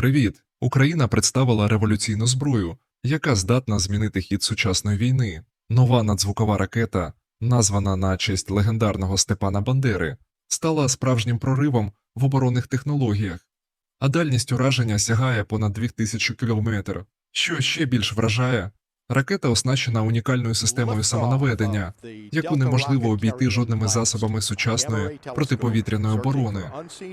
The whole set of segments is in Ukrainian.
Привіт! Україна представила революційну зброю, яка здатна змінити хід сучасної війни. Нова надзвукова ракета, названа на честь легендарного Степана Бандери, стала справжнім проривом в оборонних технологіях, а дальність ураження сягає понад 2000 км. Що ще більш вражає, ракета оснащена унікальною системою самонаведення, яку неможливо обійти жодними засобами сучасної протиповітряної оборони.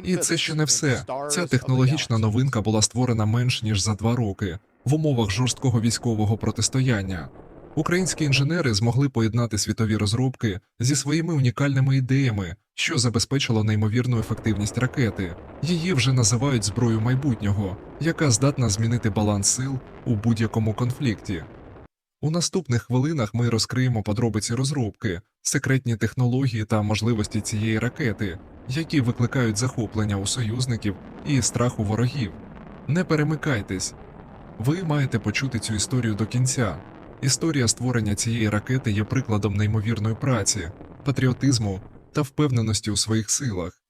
І це ще не все. Ця технологічна новинка була створена менш ніж за два роки в умовах жорсткого військового протистояння. Українські інженери змогли поєднати світові розробки зі своїми унікальними ідеями, що забезпечило неймовірну ефективність ракети. Її вже називають зброєю майбутнього, яка здатна змінити баланс сил у будь-якому конфлікті. У наступних хвилинах ми розкриємо подробиці розробки, секретні технології та можливості цієї ракети, які викликають захоплення у союзників і страх у ворогів. Не перемикайтесь. Ви маєте почути цю історію до кінця. Історія створення цієї ракети є прикладом неймовірної праці, патріотизму та впевненості у своїх силах.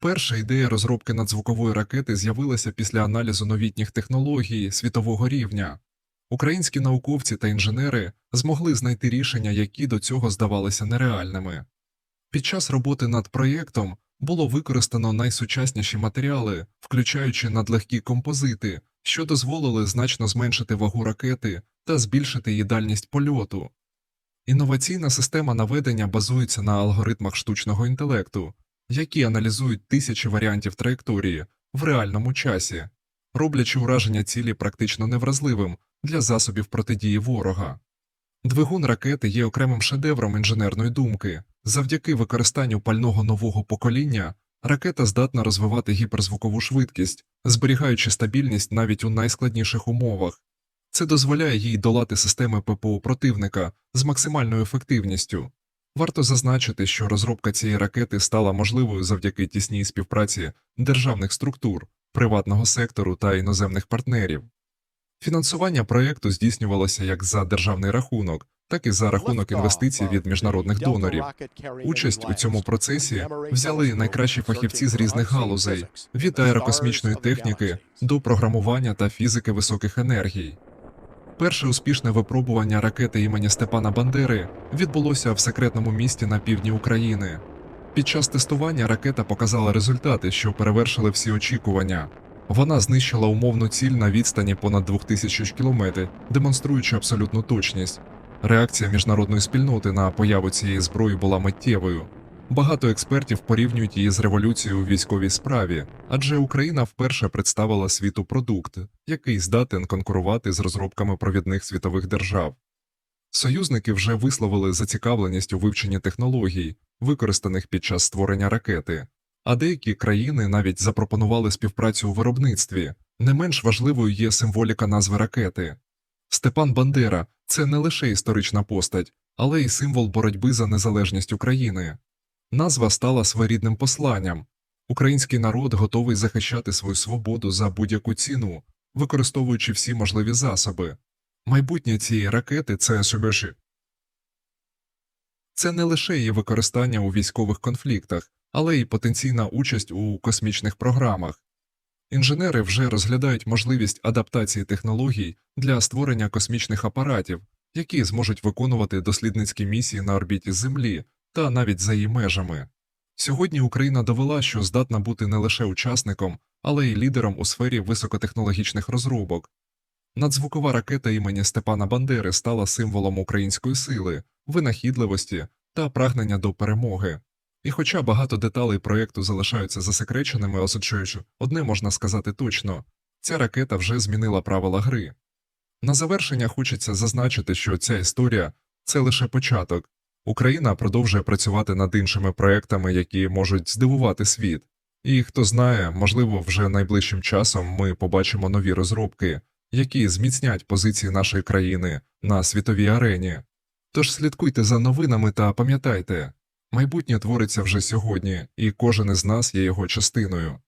Перша ідея розробки надзвукової ракети з'явилася після аналізу новітніх технологій світового рівня. Українські науковці та інженери змогли знайти рішення, які до цього здавалися нереальними. Під час роботи над проєктом було використано найсучасніші матеріали, включаючи надлегкі композити, що дозволили значно зменшити вагу ракети та збільшити її дальність польоту. Інноваційна система наведення базується на алгоритмах штучного інтелекту, які аналізують тисячі варіантів траєкторії в реальному часі, роблячи ураження цілі практично невразливим для засобів протидії ворога. Двигун ракети є окремим шедевром інженерної думки. Завдяки використанню пального нового покоління ракета здатна розвивати гіперзвукову швидкість, зберігаючи стабільність навіть у найскладніших умовах. Це дозволяє їй долати системи ППО противника з максимальною ефективністю. Варто зазначити, що розробка цієї ракети стала можливою завдяки тісній співпраці державних структур, приватного сектору та іноземних партнерів. Фінансування проєкту здійснювалося як за державний рахунок, так і за рахунок інвестицій від міжнародних донорів. Участь у цьому процесі взяли найкращі фахівці з різних галузей від аерокосмічної техніки до програмування та фізики високих енергій. Перше успішне випробування ракети імені Степана Бандери відбулося в секретному місті на півдні України. Під час тестування ракета показала результати, що перевершили всі очікування. Вона знищила умовну ціль на відстані понад 2000 км, демонструючи абсолютну точність. Реакція міжнародної спільноти на появу цієї зброї була миттєвою. Багато експертів порівнюють її з революцією у військовій справі, адже Україна вперше представила світу продукт, який здатен конкурувати з розробками провідних світових держав. Союзники вже висловили зацікавленість у вивченні технологій, використаних під час створення ракети, а деякі країни навіть запропонували співпрацю у виробництві. Не менш важливою є символіка назви ракети. Степан Бандера це не лише історична постать, але й символ боротьби за незалежність України. Назва стала своєрідним посланням. Український народ готовий захищати свою свободу за будь-яку ціну, використовуючи всі можливі засоби. Майбутнє цієї ракети це Субеші. Це не лише її використання у військових конфліктах, але й потенційна участь у космічних програмах. Інженери вже розглядають можливість адаптації технологій для створення космічних апаратів, які зможуть виконувати дослідницькі місії на орбіті Землі та навіть за її межами. Сьогодні Україна довела, що здатна бути не лише учасником, але й лідером у сфері високотехнологічних розробок. Надзвукова ракета імені Степана Бандери стала символом української сили, винахідливості та прагнення до перемоги. І хоча багато деталей проєкту залишаються засекреченими, осочуючи, одне можна сказати точно ця ракета вже змінила правила гри. На завершення хочеться зазначити, що ця історія це лише початок. Україна продовжує працювати над іншими проектами, які можуть здивувати світ. І хто знає, можливо, вже найближчим часом ми побачимо нові розробки, які зміцнять позиції нашої країни на світовій арені. Тож слідкуйте за новинами та пам'ятайте, майбутнє твориться вже сьогодні, і кожен із нас є його частиною.